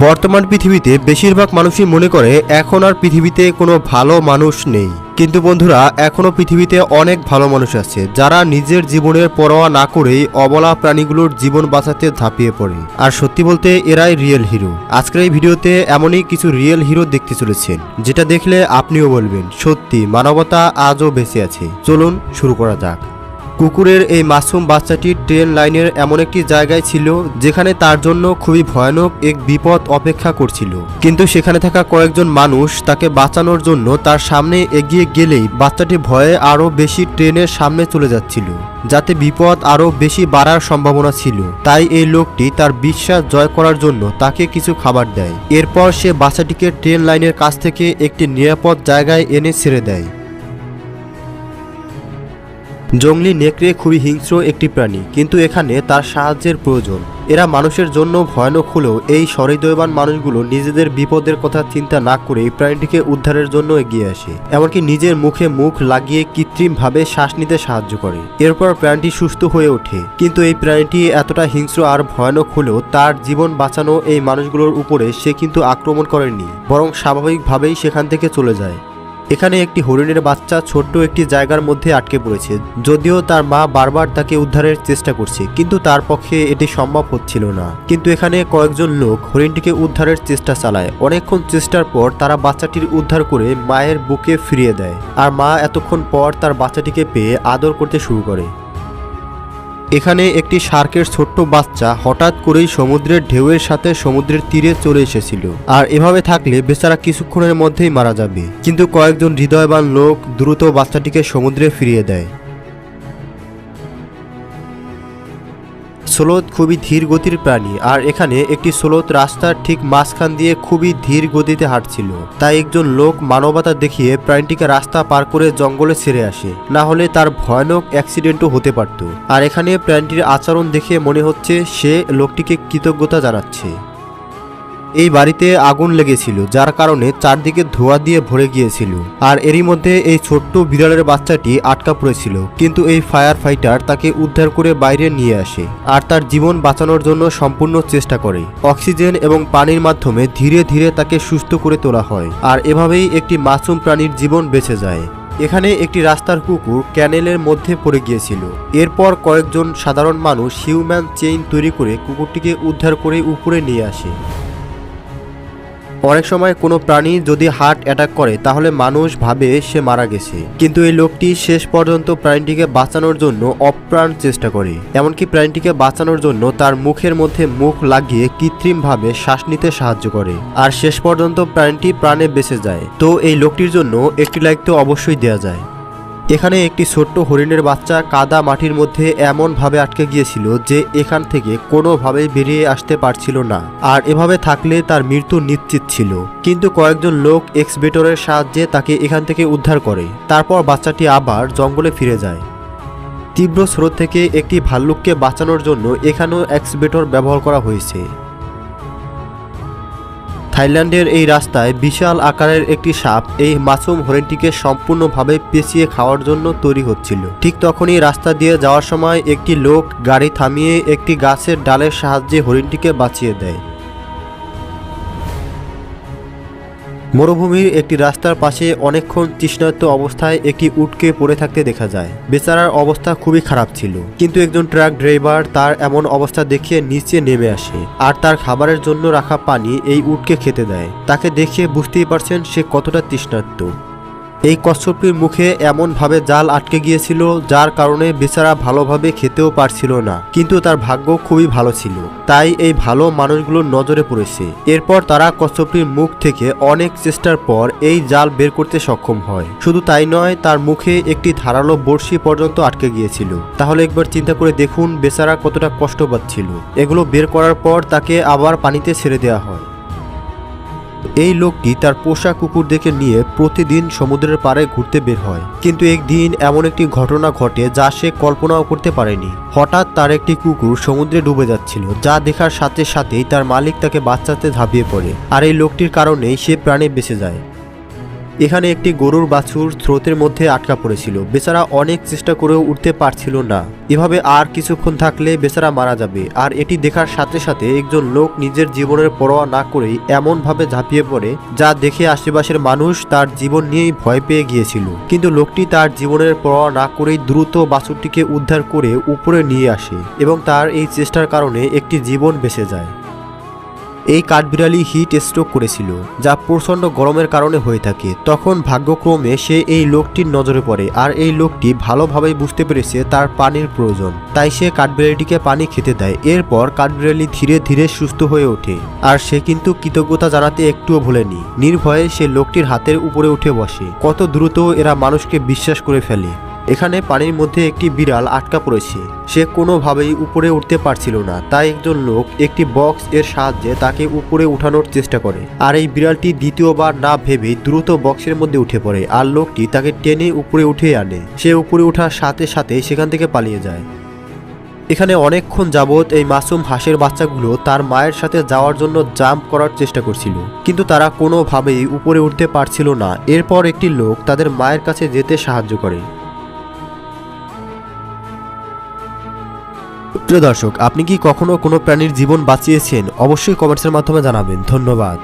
বর্তমান পৃথিবীতে বেশিরভাগ মানুষই মনে করে এখন আর পৃথিবীতে কোনো ভালো মানুষ নেই। কিন্তু বন্ধুরা এখনও পৃথিবীতে অনেক ভালো মানুষ আছে, যারা নিজের জীবনের পরোয়া না করেই অবলা প্রাণীগুলোর জীবন বাঁচাতে ঝাঁপিয়ে পড়ে। আর সত্যি বলতে, এরাই রিয়েল হিরো আজকের এই ভিডিওতে এমনই কিছু রিয়েল হিরো দেখতে চলেছেন, যেটা দেখলে আপনিও বলবেন, সত্যি মানবতা আজও বেঁচে আছে। চলুন শুরু করা যাক। কুকুরের এই মাসুম বাচ্চাটি ট্রেন লাইনের এমন একটি জায়গায় ছিল, যেখানে তার জন্য খুবই ভয়ানক এক বিপদ অপেক্ষা করছিল। কিন্তু সেখানে থাকা কয়েকজন মানুষ তাকে বাঁচানোর জন্য তার সামনে এগিয়ে গেলেই বাচ্চাটি ভয়ে আরও বেশি ট্রেনের সামনে চলে যাচ্ছিল, যাতে বিপদ আরও বেশি বাড়ার সম্ভাবনা ছিল। তাই এই লোকটি তার বিশ্বাস জয় করার জন্য তাকে কিছু খাবার দেয়। এরপর সে বাচ্চাটিকে ট্রেন লাইনের কাছ থেকে একটি নিরাপদ জায়গায় এনে ছেড়ে দেয়। জংলি নেকড়ে খুবই হিংস্র একটি প্রাণী, কিন্তু এখানে তার সাহায্যের প্রয়োজন। এরা মানুষের জন্য ভয়ানক হলেও এই সহৃদয়বান মানুষগুলো নিজেদের বিপদের কথা চিন্তা না করে প্রাণীটিকে উদ্ধারের জন্য এগিয়ে আসে, এমনকি নিজের মুখে মুখ লাগিয়ে কৃত্রিমভাবে শ্বাস নিতে সাহায্য করে। এরপর প্রাণীটি সুস্থ হয়ে ওঠে, কিন্তু এই প্রাণীটি এতটা হিংস্র আর ভয়ানক হলেও তার জীবন বাঁচানো এই মানুষগুলোর উপরে সে কিন্তু আক্রমণ করেনি, বরং স্বাভাবিকভাবেই সেখান থেকে চলে যায়। এখানে একটি হরিণের বাচ্চা ছোট্ট একটি জায়গার মধ্যে আটকে পড়েছে। যদিও তার মা বারবার তাকে উদ্ধারের চেষ্টা করছে, কিন্তু তার পক্ষে এটি সম্ভব হচ্ছিল না। কিন্তু এখানে কয়েকজন লোক হরিণটিকে উদ্ধারের চেষ্টা চালায়। অনেকক্ষণ চেষ্টার পর তারা বাচ্চাটির উদ্ধার করে মায়ের বুকে ফিরিয়ে দেয়। আর মা এতক্ষণ পর তার বাচ্চাটিকে পেয়ে আদর করতে শুরু করে। এখানে একটি শার্কের ছোট্ট বাচ্চা হঠাৎ করেই সমুদ্রের ঢেউয়ের সাথে সমুদ্রের তীরে চলে এসেছিল। আর এভাবে থাকলে বেচারা কিছুক্ষণের মধ্যেই মারা যাবে। কিন্তু কয়েকজন হৃদয়বান লোক দ্রুত বাচ্চাটিকে সমুদ্রে ফিরিয়ে দেয়। স্লোথ খুবই ধীর গতির প্রাণী, আর এখানে একটি স্লোথ রাস্তার ঠিক মাঝখান দিয়ে খুবই ধীর গতিতে হাঁটছিল। তাই একজন লোক মানবতা দেখিয়ে প্রাণীটিকে রাস্তা পার করে জঙ্গলে ছেড়ে আসে। না হলে তার ভয়ানক অ্যাক্সিডেন্টও হতে পারত। আর এখানে প্রাণীটির আচরণ দেখে মনে হচ্ছে সে লোকটিকে কৃতজ্ঞতা জানাচ্ছে। এই বাড়িতে আগুন লেগেছিল, যার কারণে চারদিকে ধোঁয়া দিয়ে ভরে গিয়েছিল। আর এরই মধ্যে এই ছোট্ট বিড়ালের বাচ্চাটি আটকা পড়েছিল, কিন্তু এই ফায়ার ফাইটার তাকে উদ্ধার করে বাইরে নিয়ে আসে আর তার জীবন বাঁচানোর জন্য সম্পূর্ণ চেষ্টা করে। অক্সিজেন এবং পানির মাধ্যমে ধীরে ধীরে তাকে সুস্থ করে তোলা হয়, আর এভাবেই একটি মাসুম প্রাণীর জীবন বেঁচে যায়। এখানে একটি রাস্তার কুকুর ক্যানেলের মধ্যে পড়ে গিয়েছিল। এরপর কয়েকজন সাধারণ মানুষ হিউম্যান চেইন তৈরি করে কুকুরটিকে উদ্ধার করে উপরে নিয়ে আসে। অনেক সময় কোনো প্রাণী যদি হার্ট অ্যাটাক করে, তাহলে মানুষ ভাবে সে মারা গেছে। কিন্তু এই লোকটি শেষ পর্যন্ত প্রাণীটিকে বাঁচানোর জন্য অপ্রাণ চেষ্টা করে। এমনকি প্রাণীটিকে বাঁচানোর জন্য তার মুখের মধ্যে মুখ লাগিয়ে কৃত্রিমভাবে শ্বাস নিতে সাহায্য করে। আর শেষ পর্যন্ত প্রাণীটি প্রাণে বেঁচে যায়। তো এই লোকটির জন্য একটি লাইক তো অবশ্যই দেওয়া যায়। এখানে একটি ছোট্ট হরিণের বাচ্চা কাদা মাটির মধ্যে এমনভাবে আটকে গিয়েছিল যে এখান থেকে কোনোভাবেই বেরিয়ে আসতে পারছিল না। আর এভাবে থাকলে তার মৃত্যু নিশ্চিত ছিল। কিন্তু কয়েকজন লোক এক্সবেটরের সাহায্যে তাকে এখান থেকে উদ্ধার করে। তারপর বাচ্চাটি আবার জঙ্গলে ফিরে যায়। তীব্র স্রোত থেকে একটি ভাল্লুককে বাঁচানোর জন্য এখানেও এক্সবেটর ব্যবহার করা হয়েছে। থাইল্যান্ডের এই রাস্তায় বিশাল আকারের একটি সাপ এই মাসুম হরিণটিকে সম্পূর্ণভাবে পেঁচিয়ে খাওয়ার জন্য তৈরি হচ্ছিল। ঠিক তখনই রাস্তা দিয়ে যাওয়ার সময় একটি লোক গাড়ি থামিয়ে একটি গাছের ডালের সাহায্যে হরিণটিকে বাঁচিয়ে দেয়। মরুভূমির একটি রাস্তার পাশে অনেকক্ষণ তৃষ্ণার্ত অবস্থায় একটি উটকে পড়ে থাকতে দেখা যায়। বেচারার অবস্থা খুবই খারাপ ছিল। কিন্তু একজন ট্রাক ড্রাইভার তার এমন অবস্থা দেখে নিচে নেমে আসে আর তার খাবারের জন্য রাখা পানি এই উটকে খেতে দেয়। তাকে দেখে বুঝতেই পারছেন সে কতটা তৃষ্ণার্ত। এই কচ্ছপটির মুখে এমনভাবে জাল আটকে গিয়েছিল, যার কারণে বেচারা ভালোভাবে খেতেও পারছিল না। কিন্তু তার ভাগ্য খুবই ভালো ছিল। তাই এই ভালো মানুষগুলোর নজরে পড়েছে। এরপর তারা কচ্ছপটির মুখ থেকে অনেক চেষ্টার পর এই জাল বের করতে সক্ষম হয়। শুধু তাই নয়, তার মুখে একটি ধারালো বড়শি পর্যন্ত আটকে গিয়েছিল। তাহলে একবার চিন্তা করে দেখুন, বেচারা কতটা কষ্ট পাচ্ছিল। এগুলো বের করার পর তাকে আবার পানিতে ছেড়ে দেওয়া হয়। এই লোকটি তার পোষা কুকুরদেরকে নিয়ে প্রতিদিন সমুদ্রের পাড়ে ঘুরতে বের হয়। কিন্তু একদিন এমন একটি ঘটনা ঘটে যা সে কল্পনাও করতে পারেনি। হঠাৎ তার একটি কুকুর সমুদ্রে ডুবে যাচ্ছিল, যা দেখার সাথে সাথেই তার মালিক তাকে বাচ্চাতে ঝাঁপিয়ে পড়ে। আর এই লোকটির কারণেই সে প্রাণে বেঁচে যায়। এখানে একটি গরুর বাছুর স্রোতের মধ্যে আটকা পড়েছিল। বেচারা অনেক চেষ্টা করেও উঠতে পারছিল না। এভাবে আর কিছুক্ষণ থাকলে বেচারা মারা যাবে। আর এটি দেখার সাথে সাথে একজন লোক নিজের জীবনের পরোয়া না করেই এমনভাবে ঝাঁপিয়ে পড়ে, যা দেখে আশেপাশের মানুষ তার জীবন নিয়েই ভয় পেয়ে গিয়েছিল। কিন্তু লোকটি তার জীবনের পরোয়া না করেই দ্রুত বাছুরটিকে উদ্ধার করে উপরে নিয়ে আসে এবং তার এই চেষ্টার কারণে একটি জীবন বেঁচে যায়। এই কাঠবিড়ালি হিট স্ট্রোক করেছিল, যা প্রচণ্ড গরমের কারণে হয়ে থাকে। তখন ভাগ্যক্রমে সে এই লোকটির নজরে পড়ে, আর এই লোকটি ভালোভাবেই বুঝতে পেরেছে তার পানির প্রয়োজন। তাই সে কাঠবিড়ালিটিকে পানি খেতে দেয়। এরপর কাঠবিড়ালি ধীরে ধীরে সুস্থ হয়ে ওঠে, আর সে কিন্তু কৃতজ্ঞতা জানাতে একটুও ভুলেনি। নির্ভয়ে সে লোকটির হাতের উপরে উঠে বসে। কত দ্রুত এরা মানুষকে বিশ্বাস করে ফেলে। এখানে পানির মধ্যে একটি বিড়াল আটকা পড়েছে। সে কোনোভাবেই উপরে উঠতে পারছিল না, তাই একজন লোক একটি বক্স এর সাহায্যে তাকে উপরে উঠানোর চেষ্টা করে। আর এই বিড়ালটি দ্বিতীয়বার না ভেবে দ্রুত বক্সের মধ্যে উঠে পড়ে, আর লোকটি তাকে টেনে উপরে উঠে আনে। সে উপরে ওঠার সাথে সাথে সেখান থেকে পালিয়ে যায়। এখানে অনেকক্ষণ যাবৎ এই মাসুম হাঁসের বাচ্চাগুলো তার মায়ের সাথে যাওয়ার জন্য জাম্প করার চেষ্টা করছিল, কিন্তু তারা কোনোভাবেই উপরে উঠতে পারছিল না। এরপর একটি লোক তাদের মায়ের কাছে যেতে সাহায্য করে। প্রিয় দর্শক আপনি কি কখনো কোনো প্রাণীর জীবন বাঁচিয়েছেন? অবশ্যই কমেন্টসের মাধ্যমে জানাবেন। ধন্যবাদ।